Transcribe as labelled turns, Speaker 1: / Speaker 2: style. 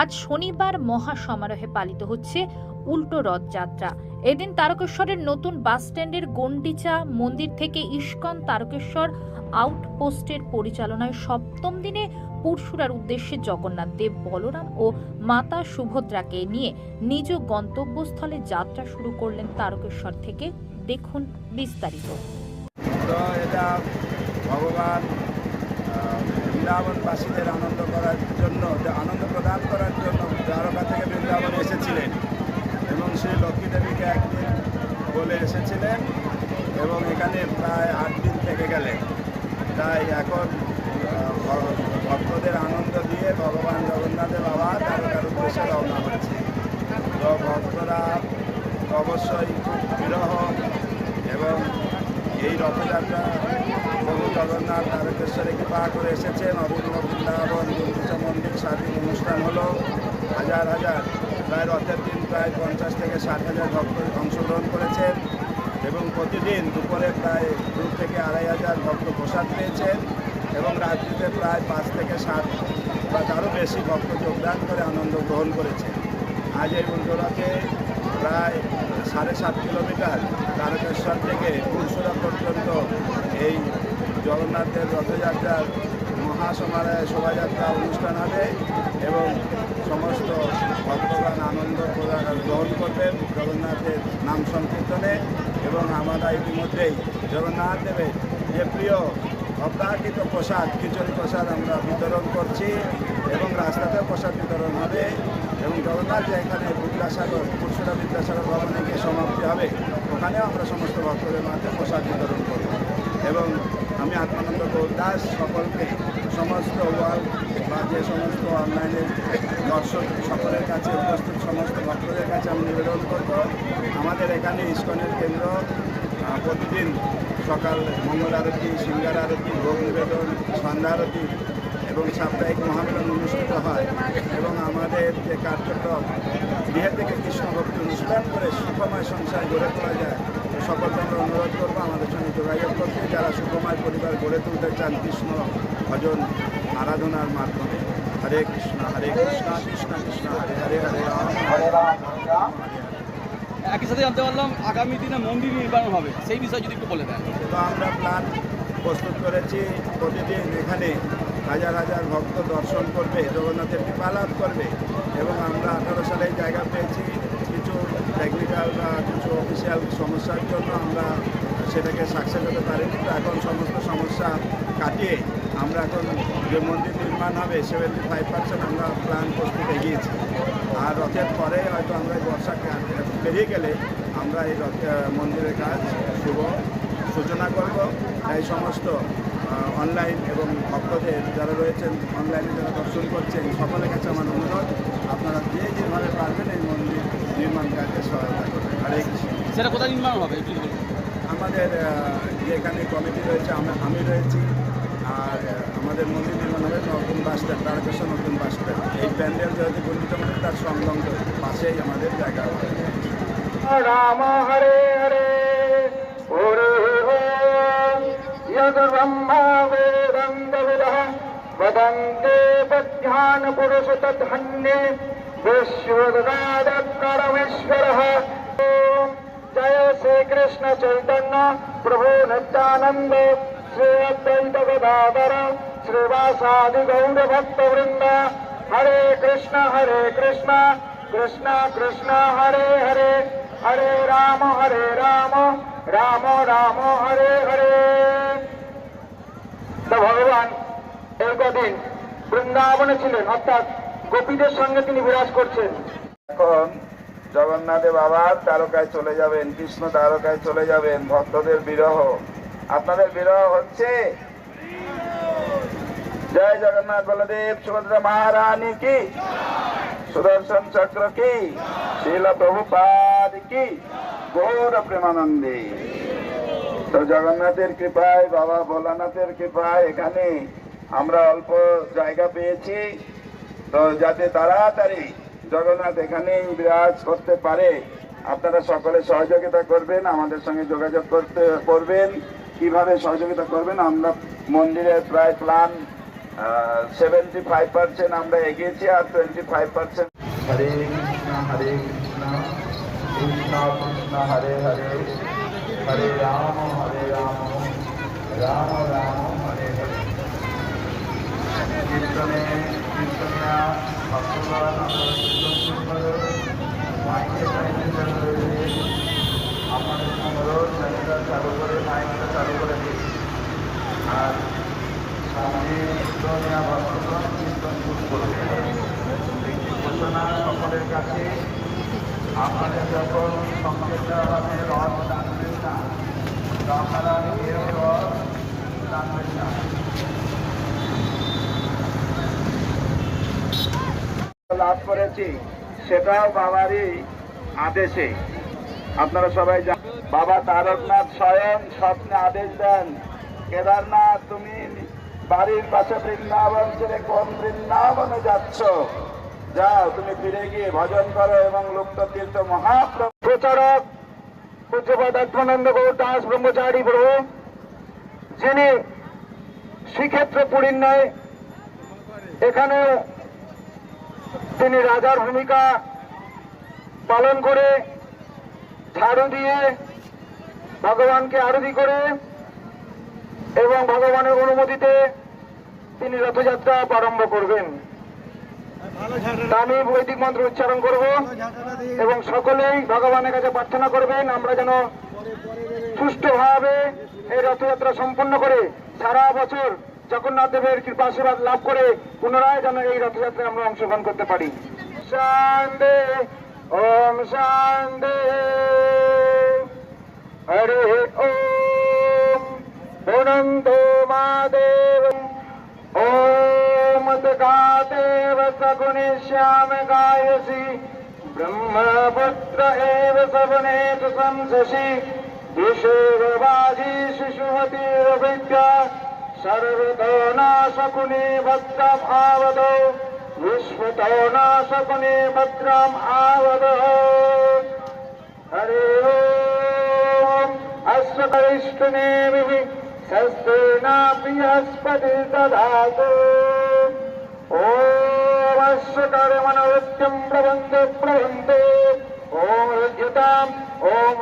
Speaker 1: আজ শনিবার মহা সমারোহে পালিত হচ্ছে উল্টো রথযাত্রা এদিন তারকেশ্বরের নতুন বাসস্ট্যান্ডের গন্ডিচা মন্দির থেকে ইস্কন তারকেশ্বর আউটপোস্টের পরিচালনায় সপ্তম দিনে পুরসুরার উদ্দেশ্যে জগন্নাথ দেব বলরাম ও মাতা সুভদ্রাকে নিয়ে নিজ গন্তব্যস্থলে যাত্রা শুরু করলেন তারকেশ্বর থেকে দেখুন বিস্তারিত
Speaker 2: ভগবান বৃন্দাবনবাসীদের আনন্দ করার তাই এখন ভক্তদের আনন্দ দিয়ে ভগবান জগন্নাথের বাবা কারো উদ্দেশ্যে রওনা হচ্ছে তো ভক্তরা অবশ্যই বিরহ এবং এই রথযাত্রা প্রভু জগন্নাথ তারকেশ্বরে কৃপা করে এসেছেন নবীন বৃন্দাবন গুন্ডিচা মন্দির স্বাধীন অনুষ্ঠান হলো হাজার হাজার প্রায় রথের দিন প্রায় পঞ্চাশ থেকে ষাট হাজার ভক্ত অংশগ্রহণ করেছেন এবং প্রতিদিন দুপুরে প্রায় দু থেকে আড়াই হাজার ভক্ত প্রসাদ পেয়েছেন এবং রাত্রিতে প্রায় পাঁচ থেকে সাত বা তারও বেশি ভক্ত যোগদান করে আনন্দ গ্রহণ করেছে আজ এই উল্টোরাতে প্রায় সাড়ে সাত কিলোমিটার তারকেশ্বর থেকে পুরসুরা পর্যন্ত এই জগন্নাথের রথযাত্রার মহাসমারে শোভাযাত্রা অনুষ্ঠান হবে এবং সমস্ত ভক্তগণ আনন্দ গ্রহণ করবেন জগন্নাথের নাম সংকীর্তনে এবং আমরা ইতিমধ্যেই জগন্নাথ দেবের যে প্রিয় অপ্রাকৃত প্রসাদ খিচুড়ি প্রসাদ আমরা বিতরণ করছি এবং রাস্তাতেও প্রসাদ বিতরণ হবে এবং জগন্নাথ যে এখানে বিদ্যাসাগর পুরসুরা বিদ্যাসাগর ভবনে গিয়ে সমাপ্তি হবে ওখানেও আমরা সমস্ত ভক্তদের মাঝে প্রসাদ বিতরণ করব এবং আমি আত্মানন্দ দাস সকলকে সমস্ত ওয়াল বা যে সমস্ত অনলাইনের দর্শক সকলের কাছে উপস্থিত সমস্ত ভক্তদের কাছে আমি নিবেদন করব আমাদের এখানে ইস্কনের কেন্দ্র প্রতিদিন সকাল মঙ্গল আরতি সিঙ্গার আরতি ভোগ নিবেদন সন্ধ্যা আরতি এবং সাপ্তাহিক মহামিলন অনুষ্ঠিত হয় এবং আমাদের যে কার্যক্রম বিহার থেকে কৃষ্ণ ভক্ত অনুষ্ঠান করে সুখময় সংসার গড়ে তোলা যায় সকলকে আমরা অনুরোধ করবো আমাদের সঙ্গে যোগাযোগ করতে যারা গড়ে তুলতে চান কৃষ্ণ ভজন আরাধনার মাধ্যমে হরে কৃষ্ণ হরে কৃষ্ণ কৃষ্ণ কৃষ্ণ হরে হরে হরে
Speaker 3: একই সাথে জানতে পারলাম আগামী দিনে মন্দির নির্মাণ হবে সেই বিষয়ে যদি একটু বলে দেন
Speaker 2: তো আমরা প্ল্যান প্রস্তুত করেছি প্রতিদিন এখানে হাজার হাজার ভক্ত দর্শন করবে জগন্নাথের কৃপা লাভ করবে এবং আমরা আঠারো সালে জায়গা পেয়েছি কিছু টেকনিক্যাল বা কিছু অফিসিয়াল সমস্যার জন্য আমরা সেটাকে সাকসেস হতে পারে কিন্তু এখন সমস্ত সমস্যা কাটিয়ে আমরা এখন যে মন্দির নির্মাণ হবে সেভেন্টি ফাইভ পার্সেন্ট আমরা প্ল্যান প্রস্তুত এগিয়েছি আর রথের পরে হয়তো আমরা বর্ষা পেরিয়ে গেলে আমরা এই রথ মন্দিরের কাজ শুভ সূচনা করব এই সমস্ত অনলাইন এবং ভক্তদের যারা রয়েছেন অনলাইনে যারা দর্শন করছেন সকলের কাছে আমার অনুরোধ আপনারা যে যেভাবে পারবেন এই মন্দির নির্মাণ কাজে সহায়তা করবেন আর
Speaker 3: সেটা কোথায় নির্মাণ হবে
Speaker 2: আমাদের এখানে কমিটি রয়েছে আমরা আমি রয়েছি আর আমাদের মন্দির নির্মাণ হবে নতুন বাসস্ট্যান্ড তারকেশ্বর নতুন বাসটা এই প্যান্ডেল যদি বন্ধিত মানে তার সংলগ্ন পাশেই আমাদের জায়গা
Speaker 4: রাম হরে প্রভু নিত্যানন্দ শ্রী অদ্বৈত গদাধর শ্রীবাসাদি গৌর ভক্তবৃন্দ হরে কৃষ্ণ হরে কৃষ্ণ কৃষ্ণ কৃষ্ণ হরে হরে হরে রাম হরে রাম রাম রাম হরে হরে
Speaker 5: ভগবান এই কদিন বৃন্দাবনে ছিলেন অর্থাৎ গোপীদের সঙ্গে তিনি বিরাজ করছেন
Speaker 6: জগন্নাথে বাবা তারকায় চলে যাবেন কৃষ্ণ তারকায় চলে যাবেন ভক্তদের বিরহ আপনাদের বিরহ হচ্ছে জয় জগন্নাথ বলদেব সুভদ্রা মহারানী কি সুদর্শন চক্র কি শিল প্রভুপাদ কি গৌর প্রেমানন্দে তো জগন্নাথের কৃপায় বাবা ভোলানাথের কৃপায় এখানে আমরা অল্প জায়গা পেয়েছি তো যাতে তাড়াতাড়ি জগন্নাথ এখানেই বিরাজ করতে পারে আপনারা সকলে সহযোগিতা করবেন আমাদের সঙ্গে যোগাযোগ করতে করবেন কিভাবে সহযোগিতা করবেন আমরা মন্দিরের প্রায় প্ল্যান সেভেন্টি ফাইভ পার্সেন্ট আমরা এগিয়েছি আর twenty five percent
Speaker 4: Hare Krishna Hare Krishna Krishna Krishna Hare Hare Hare Ram Hare Ram Ram Ram Hare Hare কীর্তনে কীর্তনা আমাদের অনুরোধ চাহিদা চালু করে মাইকটা চালু করে দিই আর সামনে ধর্মীয় বাস্তবায়ন চিন্তন শুরু করবে ঘোষণা সকলের কাছে আপনাদের যখন সংক্ষিপ্তভাবে রথ টানবেন রথ টানবেন
Speaker 6: লাভ করেছি সেটাও বাবারই আদেশে আপনারা সবাই জান বাবা তারকনাথ স্বয়ং স্বপ্নে আদেশ দেন কেদারনাথ তুমি বাড়ির পাশে বৃন্দাবন ছেড়ে কোন বৃন্দাবনে যাচ্ছ যাও তুমি ফিরে গিয়ে ভজন করো এবং লুপ্ত তীর্থ মহাপ্রচারক
Speaker 5: প্রচারক পূজ্যপাদাত্মানন্দ গৌর দাস ব্রহ্মচারী প্রভু যিনি শ্রীক্ষেত্র পুরীর নয় এখানে তিনি রাজার ভূমিকা পালন করে ঝাড়ু দিয়ে ভগবানকে আরতি করে এবং ভগবানের অনুমতিতে তিনি রথযাত্রা প্রারম্ভ করবেন আমি বৈদিক মন্ত্র উচ্চারণ করব এবং সকলেই ভগবানের কাছে প্রার্থনা করবেন আমরা যেন সুষ্ঠুভাবে এই রথযাত্রা সম্পন্ন করে সারা বছর জগন্নাথ দেবের কৃপা আশীর্বাদ লাভ করে পুনরায় যেন এই রথযাত্রায় আমরা অংশগ্রহণ করতে পারি
Speaker 4: শান্তি ওম শান্তি হরে ওম অনন্ত মাদেব ওম সগুণে শ্যাম গায়সি ব্রহ্মপুত্র এব সবনেত সংসি বিশ্ববাজি শিশুমতিরভিজ্ঞা सर्वतो नाशकुने भद्रम् आवदौ विश्वतो नाशकुने भद्रम् आवदौ हरे ओम् अश्वकरिष्ठुनेभिः शस्त्रेणा बृहस्पतिर्दधातु ॐ अश्वकर्मणवृत्तिम् प्रबन्धे प्रबन्धे ॐ युताम् ॐ